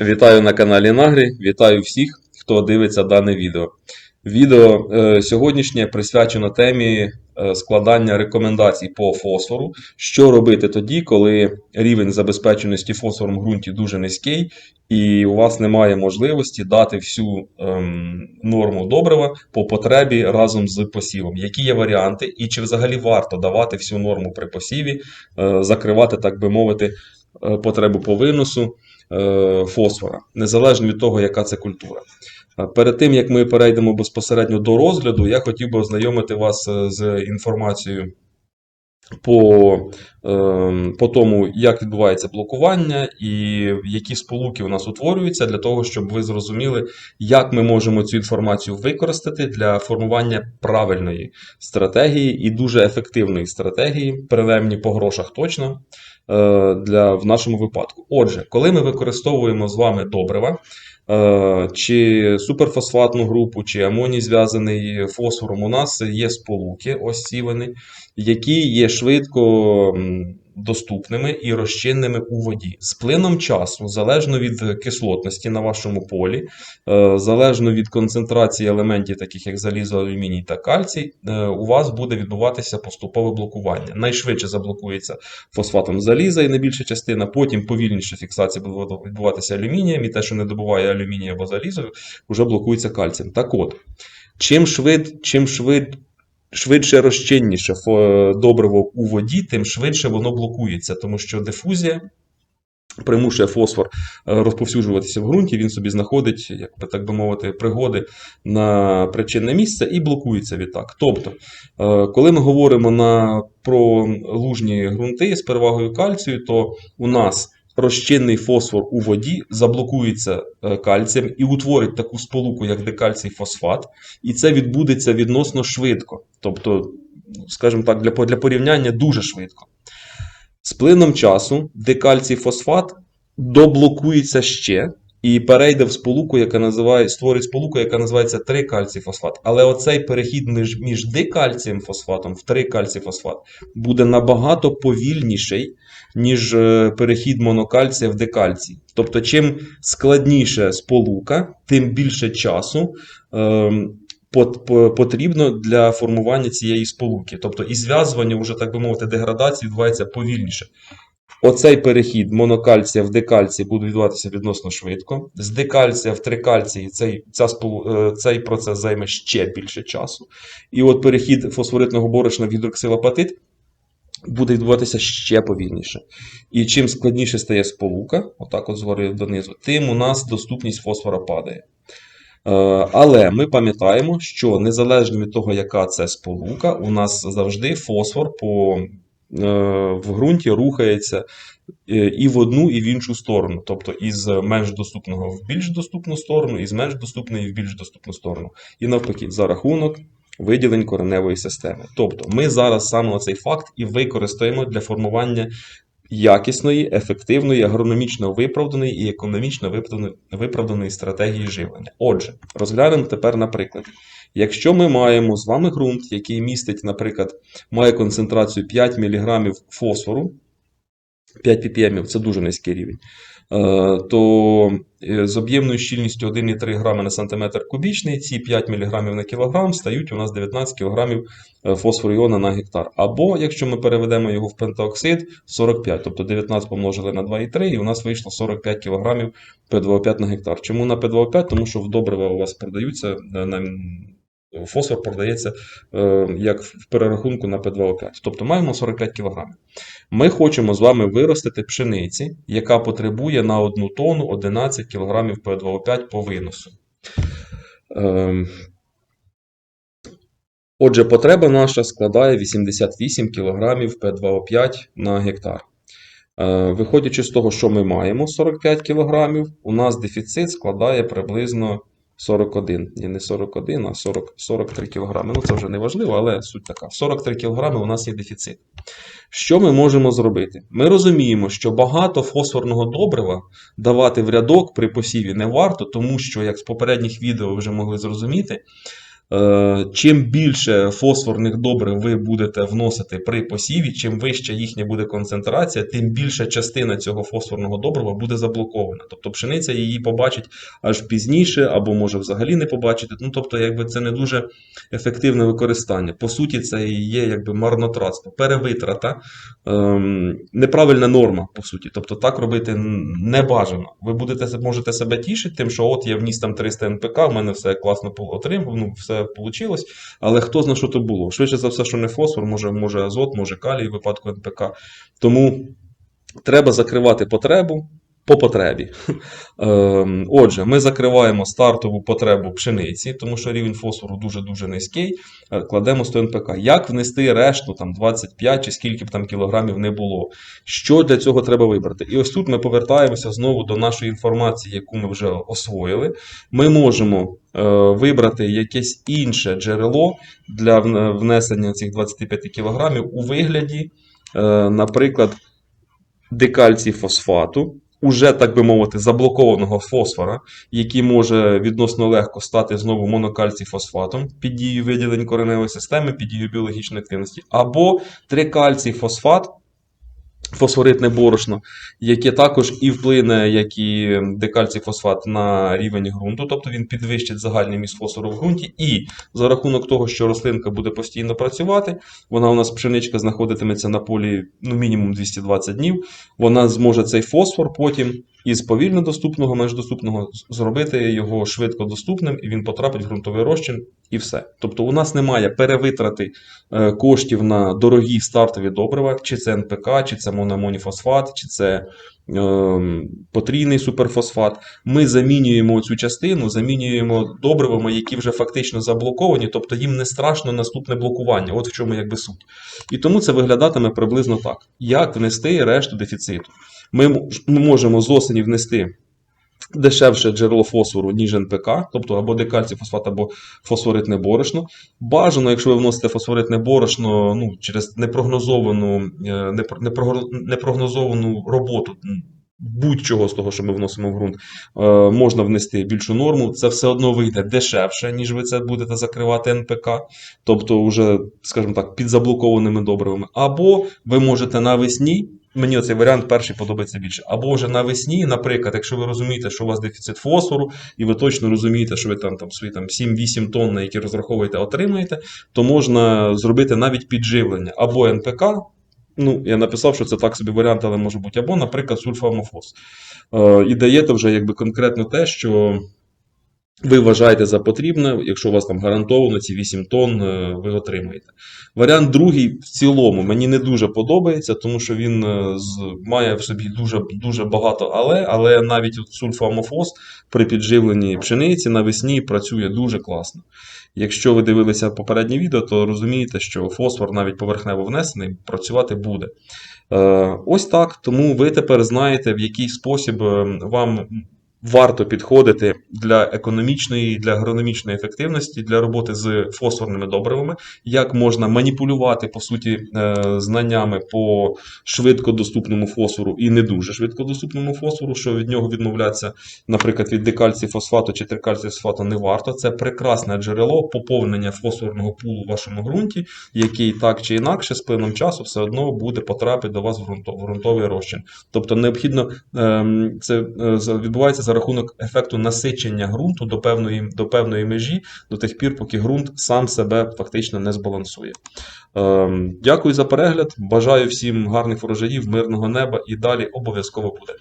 Вітаю на каналі Нагрі, вітаю всіх, хто дивиться дане відео. Відео е, сьогоднішнє присвячено темі е, складання рекомендацій по фосфору. Що робити тоді, коли рівень забезпеченості фосфором в ґрунті дуже низький, і у вас немає можливості дати всю ем, норму добрива по потребі разом з посівом. Які є варіанти, і чи взагалі варто давати всю норму при посіві, е, закривати, так би мовити, е, потребу по виносу е, фосфора, незалежно від того, яка це культура. Е, Перед тим як ми перейдемо безпосередньо до розгляду, я хотів би ознайомити вас е, з інформацією по, е, по тому, як відбувається блокування і які сполуки у нас утворюються, для того, щоб ви зрозуміли, як ми можемо цю інформацію використати для формування правильної стратегії і дуже ефективної стратегії, принаймні по грошах точно. е, Для в нашому випадку. Отже, коли ми використовуємо з вами добрива, чи суперфосфатну групу, чи амоній зв'язаний фосфором, у нас є сполуки, ось ці вони, які є швидко доступними і розчинними у воді. З плином часу, залежно від кислотності на вашому полі, е, залежно від концентрації елементів, таких як залізо, алюміній та кальцій, е, у вас буде відбуватися поступове блокування. Найшвидше заблокується фосфатом заліза і найбільша частина, потім повільніше фіксація буде відбуватися алюмінієм, і те, що не добуває алюмінія або залізо, вже блокується кальцієм. Так от, чим швид, чим швид, швидше розчинніше добриво у воді, тим швидше воно блокується, тому що дифузія. Примушує фосфор е, розповсюджуватися в ґрунті, він собі знаходить, як би так би мовити, пригоди на причинне місце і блокується відтак. Тобто, е, коли ми говоримо на, про лужні ґрунти з перевагою кальцію, то у нас розчинний фосфор у воді заблокується е, кальцієм і утворить таку сполуку, як декальцій фосфат, і це відбудеться відносно швидко. Тобто, скажімо так, для, для порівняння дуже швидко. З плином часу декальцій фосфат доблокується ще і перейде в сполуку, яка називає, створить сполуку, яка називається 3 кальцій фосфат. Але оцей перехід між, між дикальцієм фосфатом в 3 кальцій фосфат буде набагато повільніший, ніж е, перехід монокальція в декальцій. Тобто, чим складніше сполука, тим більше часу. ем, потрібно для формування цієї сполуки. Тобто і зв'язування, вже, так би мовити, деградації відбувається повільніше. Оцей перехід монокальція в декальцій буде відбуватися відносно швидко. З декальція в трикальцій цей, ця сполу, е, цей процес займе ще більше часу. І от перехід фосфоритного борошна в гідроксилапатит буде відбуватися ще повільніше. І чим складніше стає сполука, отак от згори донизу, тим у нас доступність фосфора падає. Е, Але ми пам'ятаємо, що незалежно від того, яка це сполука, у нас завжди фосфор по, е, в ґрунті рухається е, і в одну, і в іншу сторону. Тобто із менш доступного в більш доступну сторону, і з менш доступної в більш доступну сторону. І навпаки, за рахунок виділень кореневої системи. Тобто ми зараз саме цей факт і використаємо для формування якісної, ефективної, агрономічно виправданої і економічно виправданої, виправданої стратегії живлення. Отже, розглянемо тепер на прикладі. Якщо ми маємо з вами ґрунт, який містить, наприклад, має концентрацію 5 мг фосфору, 5 ppm це дуже низький рівень, е, то з об'ємною щільністю 1,3 грами на сантиметр кубічний ці 5 мг на кілограм стають у нас 19 кг фосфору іона на гектар. Або, якщо ми переведемо його в пентаоксид, 45, тобто 19 помножили на 2,3, і у нас вийшло 45 кг П2O5 на гектар. Чому на П2O5? Тому що в добрива у вас продаються е, на фосфор продається е, як в перерахунку на П2O5. Тобто маємо 45 кг. Ми хочемо з вами виростити пшениці, яка потребує на 1 тонну 11 кг П2O5 по виносу. Ем, Отже, потреба наша складає 88 кг П2O5 на гектар. Е, Виходячи з того, що ми маємо 45 кг, у нас дефіцит складає приблизно 41. Ні, не 41, а 40, 43 кг. Ну, це вже не важливо, але суть така. 43 кг у нас є дефіцит. Що ми можемо зробити? Ми розуміємо, що багато фосфорного добрива давати в рядок при посіві не варто, тому що, як з попередніх відео ви вже могли зрозуміти, Чим більше фосфорних добрив ви будете вносити при посіві, чим вища їхня буде концентрація, тим більша частина цього фосфорного добрива буде заблокована. Тобто пшениця її побачить аж пізніше, або може взагалі не побачити. Ну тобто, якби це не дуже ефективне використання. По суті, це і є якби марнотратство, перевитрата, ем, неправильна норма, по суті. Тобто так робити не бажано. Ви будете можете себе тішити тим, що от я вніс там 300 НПК, в мене все класно отримав, ну все вийшло. Але хто знає, що то було? Швидше за все, що не фосфор, може, може азот, може калій в випадку НПК. Тому треба закривати потребу по потребі. Ем, Отже, ми закриваємо стартову потребу пшениці, тому що рівень фосфору дуже-дуже низький. Е, Кладемо 100 НПК. Як внести решту, там 25 чи скільки б там кілограмів не було? Що для цього треба вибрати? І ось тут ми повертаємося знову до нашої інформації, яку ми вже освоїли. Ми можемо е, вибрати якесь інше джерело для внесення цих 25 кілограмів у вигляді, е, наприклад, декальцій фосфату, уже, так би мовити, заблокованого фосфора, який може відносно легко стати знову монокальцій фосфатом під дією виділень кореневої системи, під дією біологічної активності, або трикальцій фосфат, фосфоритне борошно, яке також і вплине, як і декальцій фосфат на рівень ґрунту, тобто він підвищить загальний міст фосфору в ґрунті, і за рахунок того, що рослинка буде постійно працювати, вона у нас пшеничка знаходитиметься на полі ну, мінімум 220 днів, вона зможе цей фосфор потім із повільно доступного, менш доступного зробити його швидко доступним, і він потрапить в ґрунтовий розчин, і все. Тобто у нас немає перевитрати е, коштів на дорогі стартові добрива, чи це НПК, чи це мономоніфосфат, чи це потрійний суперфосфат. Ми замінюємо цю частину, замінюємо добривами, які вже фактично заблоковані, тобто їм не страшно наступне блокування. От в чому якби суть. І тому це виглядатиме приблизно так: як внести решту дефіциту. Ми можемо з осені внести дешевше джерело фосфору, ніж НПК, тобто або декальцій фосфат, або фосфоритне борошно. Бажано, якщо ви вносите фосфоритне борошно ну, через непрогнозовану, е, непро- непрогно- непрогнозовану роботу. Будь-чого з того, що ми вносимо в ґрунт, е, можна внести більшу норму. Це все одно вийде дешевше, ніж ви це будете закривати НПК, тобто вже, скажімо так, під заблокованими добривами. Або ви можете навесні Мені оцей варіант перший подобається більше. Або вже навесні, наприклад, якщо ви розумієте, що у вас дефіцит фосфору, і ви точно розумієте, що ви там, там свої там 7-8 тонн, які розраховуєте, отримаєте, то можна зробити навіть підживлення або НПК. Ну, я написав, що це так собі варіант, але може бути, або, наприклад, сульфамофос. Е, і даєте вже якби конкретно те, що ви вважаєте за потрібне, якщо у вас там гарантовано ці 8 тонн е, ви отримаєте. Варіант другий в цілому мені не дуже подобається, тому що він е, має в собі дуже, дуже багато але, але навіть сульфамофос при підживленні пшениці навесні працює дуже класно. Якщо ви дивилися попереднє відео, то розумієте, що фосфор навіть поверхнево внесений працювати буде. Е, ось так. Тому ви тепер знаєте, в який спосіб вам варто підходити для економічної, для агрономічної ефективності, для роботи з фосфорними добривами, як можна маніпулювати по суті е, знаннями по швидкодоступному фосфору і не дуже швидкодоступному фосфору, що від нього відмовлятися, наприклад, від декальцій фосфату чи трикальцій фосфату не варто. Це прекрасне джерело поповнення фосфорного пулу в вашому ґрунті, який так чи інакше з плином часу все одно буде потрапити до вас в ґрунтовий розчин. Тобто необхідно ем, це е, за- відбувається рахунок ефекту насичення ґрунту до певної, до певної межі, до тих пір, поки ґрунт сам себе фактично не збалансує. Ем, Дякую за перегляд. Бажаю всім гарних врожаїв, мирного неба і далі обов'язково буде.